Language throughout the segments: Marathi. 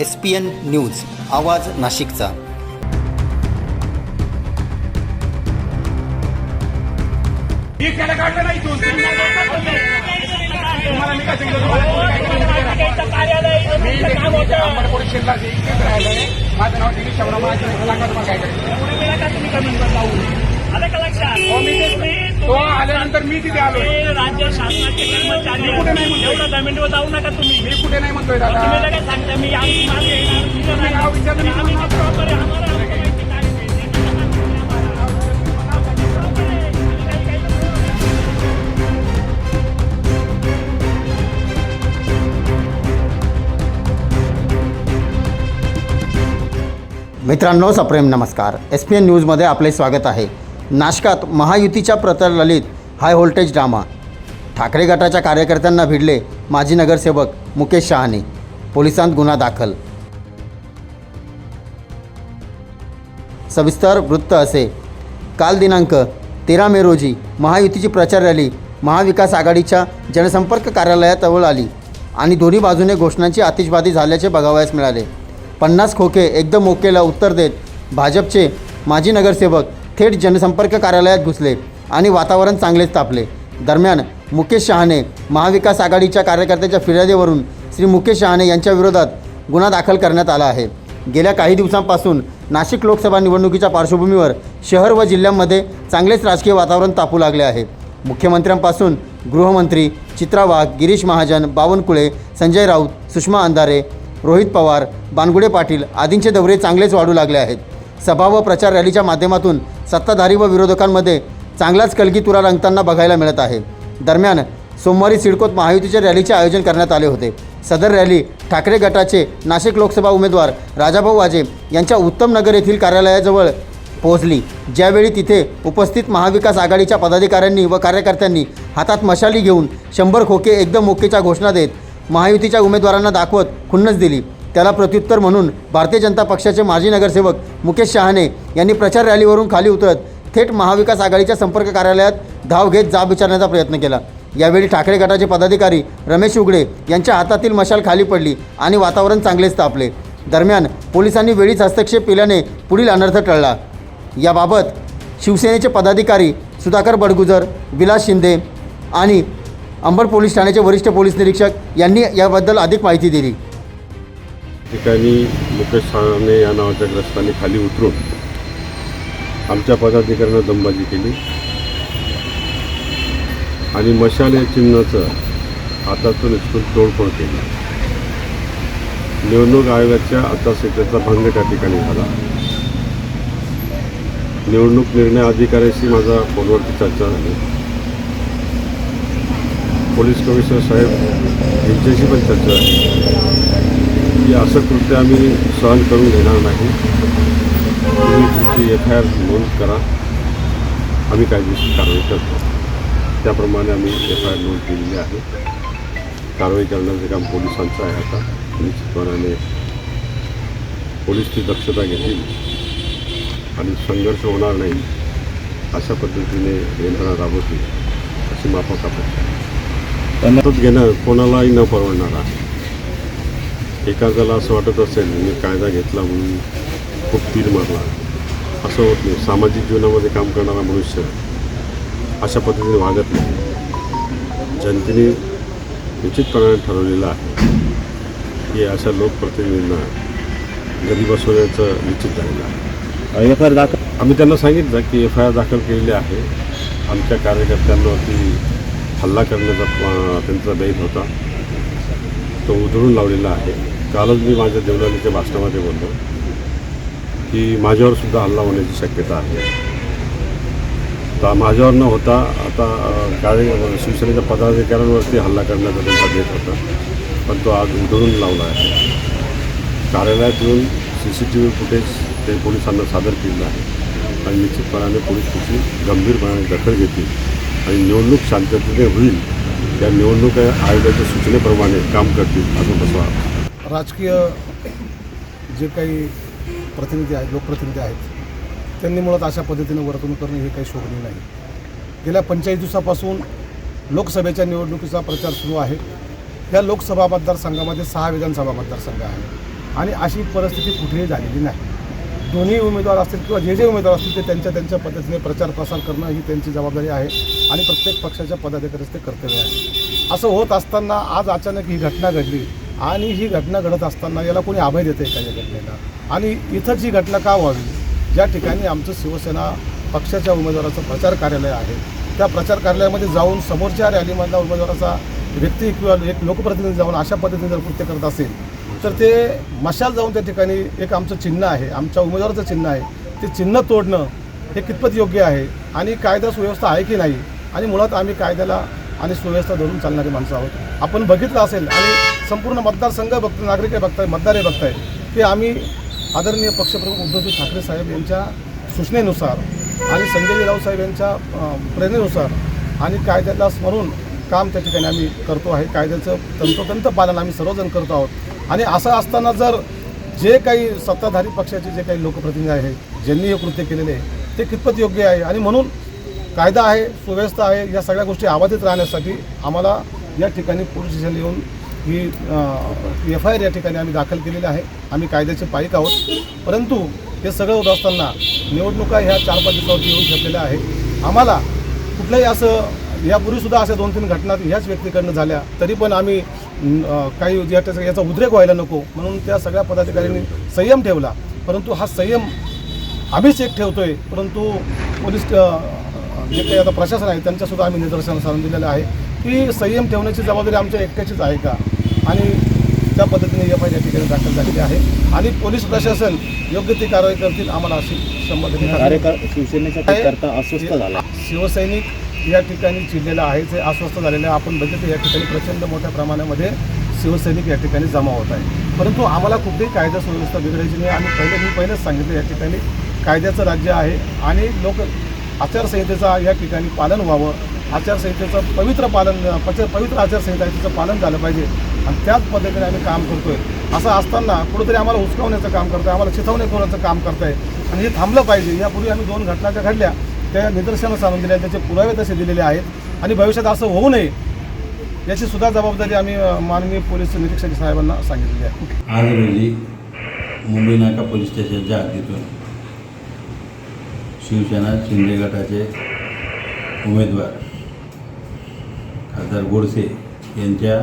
एस पी एन न्यूज आवाज नाशिकचा. माझं नाव दिलीप शबरा माझं सांगा तुम्हाला हो, मी ते- आल्यानंतर मी तिथे आलो राज्य शासनाचे कर्मचारी कुठे नाही म्हणतोय. एवढं जमिनीवर जाऊ नका तुम्ही मी कुठे नाही म्हणतोय दादा तुम्ही लगेच सांगता मी आम्ही मागे येणार, मी तुम्ही नाही. नाव विचारलं मी आम्ही तुम्हाला proper आहे, आम्हाला आमचं माहिती काय आहे. ते नका सांगू आम्हाला. proper आहे. काही- काही तर- मित्रांनो सप्रेम नमस्कार एस पी एन न्यूजमध्ये आपले स्वागत आहे नाशकात महायुतीच्या प्रतललित हाय व्होल्टेज ड्रामा. ठाकरे गटाच्या कार्यकर्त्यांना भिडले माजी नगरसेवक मुकेश शहाणे पोलिसांत गुन्हा दाखल. सविस्तर वृत्त असे. काल दिनांक तेरा मे रोजी महायुतीची प्रचार रॅली महाविकास आघाडीच्या जनसंपर्क कार्यालयाजवळ आली आणि दोन्ही बाजूने घोषणांची आतिषबाजी झाल्याचे बघावयास मिळाले. पन्नास खोके एकदम ओकेला उत्तर देत भाजपचे माजी नगरसेवक थेट जनसंपर्क कार्यालयात घुसले आणि वातावरण चांगलेच तापले दरम्यान मुकेश शहाणे महाविकास आघाडीच्या कार्यकर्त्याच्या फिर्यादीवरून श्री मुकेश शहाणे यांच्या विरोधात गुन्हा दाखल करण्यात आला आहे. गेल्या काही दिवसांपासून नाशिक लोकसभा निवडणुकीच्या पार्श्वभूमीवर शहर व जिल्ह्यांमध्ये चांगलेच राजकीय वातावरण तापू लागले आहे. मुख्यमंत्र्यांपासून गृहमंत्री चित्रा वाघ गिरीश महाजन बावनकुळे संजय राऊत सुषमा अंधारे रोहित पवार बानगुडे पाटील आदींचे दौरे चांगलेच वाढू लागले आहेत. सभा व प्रचार रॅलीच्या माध्यमातून सत्ताधारी व विरोधकांमध्ये चांगलाच कलगीतुरा रंगताना बघायला मिळत आहे. दरम्यान सोमवारी सिडकोत महायुतीच्या रॅलीचे आयोजन करण्यात आले होते. सदर रॅली ठाकरे गटाचे नाशिक लोकसभा उमेदवार राजाभाऊ वाजे यांच्या उत्तम नगर येथील कार्यालयाजवळ पोहोचली. ज्यावेळी तिथे उपस्थित महाविकास आघाडीच्या पदाधिकाऱ्यांनी व कार्यकर्त्यांनी हातात मशाली घेऊन शंभर खोके एकदम ओकेच्या घोषणा देत महायुतीच्या उमेदवारांना दाखवत खुन्नस दिली. त्याला प्रत्युत्तर म्हणून भारतीय जनता पक्षाचे माजी नगरसेवक मुकेश शहाणे यांनी प्रचार रॅलीवरून खाली उतरत थेट महाविकास आघाडीच्या संपर्क कार्यालयात धाव घेत जाब विचारण्याचा प्रयत्न केला. यावेळी ठाकरे गटाचे पदाधिकारी रमेश उगडे यांच्या हातातील मशाल खाली पडली आणि वातावरण चांगलेच तापले. दरम्यान पोलिसांनी वेळीच हस्तक्षेप केल्याने पुढील अनर्थ टळला. याबाबत शिवसेनेचे पदाधिकारी सुधाकर बडगुजर विलास शिंदे आणि अंबड पोलीस ठाण्याचे वरिष्ठ पोलीस निरीक्षक यांनी याबद्दल अधिक माहिती दिली. ठिकाणी मुकेश साने या नावाच्या ग्रस्तांनी खाली उतरून आमच्या पदाधिकाऱ्यांना दमबाजी केली. आणि मशाल या चिन्हाचं हातातून उचलून तोडफोड केली. निवडणूक आयोगाच्या आचारसंहितेचा भंग त्या ठिकाणी झाला. निवडणूक निर्णय अधिकाऱ्याशी माझा फोनवरती चर्चा झाली. पोलीस कमिशनर साहेब यांच्याशी पण चर्चा झाली. की असं कृत्य आम्ही सहन करून घेणार नाही. तुम्ही तुमची एफ आय आर नोंद करा. आम्ही कायदेशीर कारवाई करतो. त्याप्रमाणे आम्ही एफ आय आर नोंद केलेली आहे. कारवाई करण्याचं काम पोलिसांचं आहे आता. निश्चितपणाने पोलीस ती दक्षता घेतील. आणि संघर्ष होणार नाही अशा पद्धतीने यंत्रणा राबवतील अशी माफक अपेक्षा आहे घेणं कोणालाही न परवडणार. आहे एखाद्याला असं वाटत असेल मी कायदा घेतला म्हणून खूप तीर मारला. असं होत नाही. सामाजिक जीवनामध्ये काम करणारा मनुष्य अशा पद्धतीने वागत नाही. जनतेने निश्चितपणाने ठरवलेलं आहे की अशा लोकप्रतिनिधींना घरी बसवण्याचं निश्चित झालेलं आहे. एफ आय आर दाखल आम्ही त्यांना सांगितलं की एफ आय आर दाखल केलेली आहे. आमच्या कार्यकर्त्यांवरती हल्ला करण्याचा त्यांचा बेत होता. तो उधळून लावलेला आहे. कालच मी माझ्या देवलालीच्या भाषणामध्ये बोललो की माझ्यावर सुद्धा हल्ला होण्याची शक्यता आहे. तर माझ्यावर न होता आता अं, कार्य शिवसेनेच्या पदाधिकाऱ्यांवरती हल्ला करण्याचा त्यांचा बेत होता. पण तो आज उधळून लावला आहे. कार्यालयात येऊन C C T V footage ते पोलिसांना सादर केलं आहे. आणि निश्चितपणाने पोलीस त्याची गंभीरपणाने दखल घेतील. आणि निवडणूक शांततेने होईल. त्या निवडणूक आयोगाच्या सूचनेप्रमाणे काम करतील असं बसवा. राजकीय जे काही प्रतिनिधी आहेत लोकप्रतिनिधी आहेत त्यांनी मुळात अशा पद्धतीनं वर्तणूक करणे हे काही शोभनीय नाही. गेल्या पंचेचाळीस दिवसापासून लोकसभेच्या निवडणुकीचा प्रचार सुरू आहे. या लोकसभा मतदारसंघामध्ये सहा विधानसभा मतदारसंघ आहे आणि अशी परिस्थिती कुठेही झालेली नाही. दोन्ही उमेदवार असतील किंवा जे जे उमेदवार असतील ते त्यांच्या त्यांच्या पद्धतीने प्रचार प्रसार करणं ही त्यांची जबाबदारी आहे आणि प्रत्येक पक्षाच्या पदाधिकाऱ्याचं ते कर्तव्य आहे. असं होत असताना आज अचानक ही घटना घडली. आणि ही घटना घडत असताना याला कोणी अभय देते का या घटनेला? आणि इथंच ही घटना का व्हावी? ज्या ठिकाणी आमचं शिवसेना पक्षाच्या उमेदवाराचं प्रचार कार्यालय आहे त्या प्रचार कार्यालयामध्ये जाऊन समोरच्या रॅलीमधल्या उमेदवाराचा व्यक्ती किंवा एक लोकप्रतिनिधी जाऊन अशा पद्धतीने जर कृत्य करत असेल तर ते मशाल जाऊन त्या ठिकाणी एक आमचं चिन्ह आहे आमच्या उमेदवाराचं चिन्ह आहे. ते चिन्ह तोडणं हे कितपत योग्य आहे? आणि कायदा सुव्यवस्था आहे की नाही? आणि मुळात आम्ही कायद्याला आणि सुव्यवस्था धरून चालणारी माणसं आहोत. आपण बघितलं असेल आणि संपूर्ण मतदारसंघ बघतो नागरिक बघताय मतदारही बघताय की आम्ही आदरणीय पक्षप्रमुख उद्धवजी ठाकरे साहेब यांच्या सूचनेनुसार आणि संजय राऊत साहेब यांच्या प्रेरणेनुसार आणि कायद्याला स्मरून काम त्या ठिकाणी आम्ही करतो आहे. कायद्याचं तंतोतंत पालन आम्ही सर्वजण करतो आहोत. आणि असं असताना जर जे काही सत्ताधारी पक्षाचे जे काही लोकप्रतिनिधी आहेत ज्यांनी हे कृत्य केलेले आहे ते कितपत योग्य आहे? आणि म्हणून कायदा आहे सुव्यवस्था आहे या सगळ्या गोष्टी आबाधित राहण्यासाठी आम्हाला या ठिकाणी पोलीस स्टेशनला येऊन ही एफ आय आर या ठिकाणी आम्ही दाखल केलेली आहे. आम्ही कायद्याचे पाईक आहोत. परंतु हे सगळं होत असताना निवडणुका ह्या चार पाच दिवसावरती येऊन ठेपलेल्या आहे आम्हाला कुठलंही असं यापूर्वीसुद्धा अशा दोन तीन घटना ह्याच व्यक्तीकडनं झाल्या. तरी पण आम्ही काही याचा याचा उद्रेक व्हायला नको म्हणून त्या सगळ्या पदाधिकाऱ्यांनी संयम ठेवला. परंतु हा संयम आम्हीच एक ठेवतोय. परंतु पोलीस जे काही आता प्रशासन आहे त्यांच्यासुद्धा आम्ही निदर्शनास आणून दिलेलं आहे. की संयम ठेवण्याची जबाबदारी आमच्या एकट्याचीच आहे का? आणि त्या पद्धतीने एफ आय या ठिकाणी दाखल झालेली आहे. आणि पोलीस प्रशासन योग्य ती कारवाई करतील आम्हाला अशी शंभर टक्के शिवसैनिक या ठिकाणी चिडलेला आहे जे अस्वस्थ झालेले आहे. आपण बघितलं या ठिकाणी प्रचंड मोठ्या प्रमाणामध्ये शिवसैनिक या ठिकाणी जमा होत आहे परंतु आम्हाला कुठलीही कायदा सुव्यवस्था बिघडायची नाही. आणि पहिले मी पहिलेच सांगितलं या ठिकाणी कायद्याचं राज्य आहे. आणि लोक आचारसंहितेचा या ठिकाणी पालन व्हावं. आचारसंहितेचं पवित्र पालन पच पवित्र आचारसंहिता आहे तिचं पालन झालं पाहिजे. आणि त्याच पद्धतीने आम्ही काम करतोय. असं असताना कुठंतरी आम्हाला हुसकावण्याचं काम करतोय आम्हाला चिथवणेखोराचं काम करतंय. आणि हे थांबलं पाहिजे. यापूर्वी आम्ही दोन घटना ज्या घडल्या त्या निदर्शनास आणून दिल्या त्याचे पुरावे तसे दिलेले आहेत. आणि भविष्यात असं होऊ नये याची सुद्धा जबाबदारी आम्ही माननीय पोलीस निरीक्षक साहेबांना सांगितलेली आहे. आज रोजी मुंबई नाका पोलीस स्टेशनच्या हद्दीतून शिवसेना शिंदे गटाचे उमेदवार. खासदार गोडसे यांच्या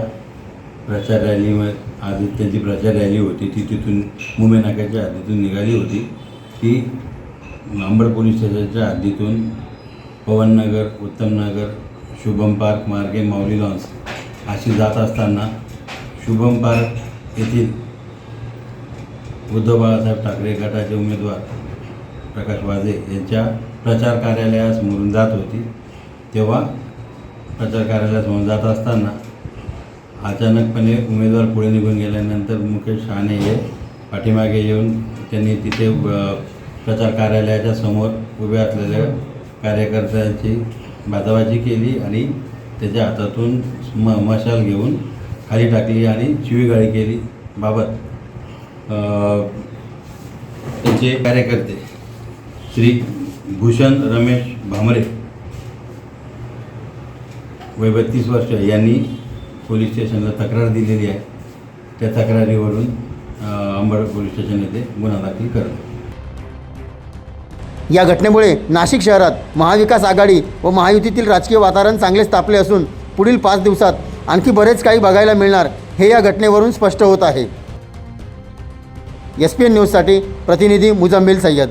प्रचार रॅलीमध्ये आज त्यांची प्रचार रॅली होती. ती तिथून मुंबई नाक्याच्या हद्दीतून निघाली होती. ती अंबड पोलीस स्टेशनच्या हद्दीतून पवननगर उत्तमनगर शुभम पार्क मार्गे माऊली लॉन्स अशी जात असताना शुभम पार्क येथील उद्धव बाळासाहेब ठाकरे गटाचे उमेदवार प्रकाश वाजे यांच्या प्रचार कार्यालयास कार्यालयासमोरून जात होती. तेव्हा प्रचार कार्यालयासमोरून जात असताना अचानकपणे उमेदवार पुढे निघून गेल्यानंतर मुकेश शहाणे हे पाठीमागे येऊन त्यांनी तिथे प्रचार कार्यालयाच्या समोर उभे असलेल्या कार्यकर्त्यांची बाजाबाजी केली आणि त्याच्या हातातून म मशाल घेऊन खाली टाकली आणि शिवीगाळी केली बाबत त्यांचे कार्यकर्ते श्री भूषण रमेश भामरे वय बत्तीस वर्ष यांनी पोलीस स्टेशनला तक्रार दिलेली आहे. त्या तक्रारीवरून अंबड पोलीस स्टेशन येथे गुन्हा दाखल करतो या घटनेमुळे नाशिक शहरात महाविकास आघाडी व महायुतीतील राजकीय वातावरण चांगलेच तापले असून पुढील पाच दिवसात आणखी बरेच काही बघायला मिळणार हे या घटनेवरून स्पष्ट होत आहे. एस पी एन न्यूजसाठी प्रतिनिधी मुजम्मिल सय्यद.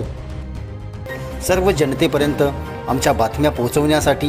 सर्व जनतेपर्यंत आमच्या बातम्या पोहोचवण्यासाठी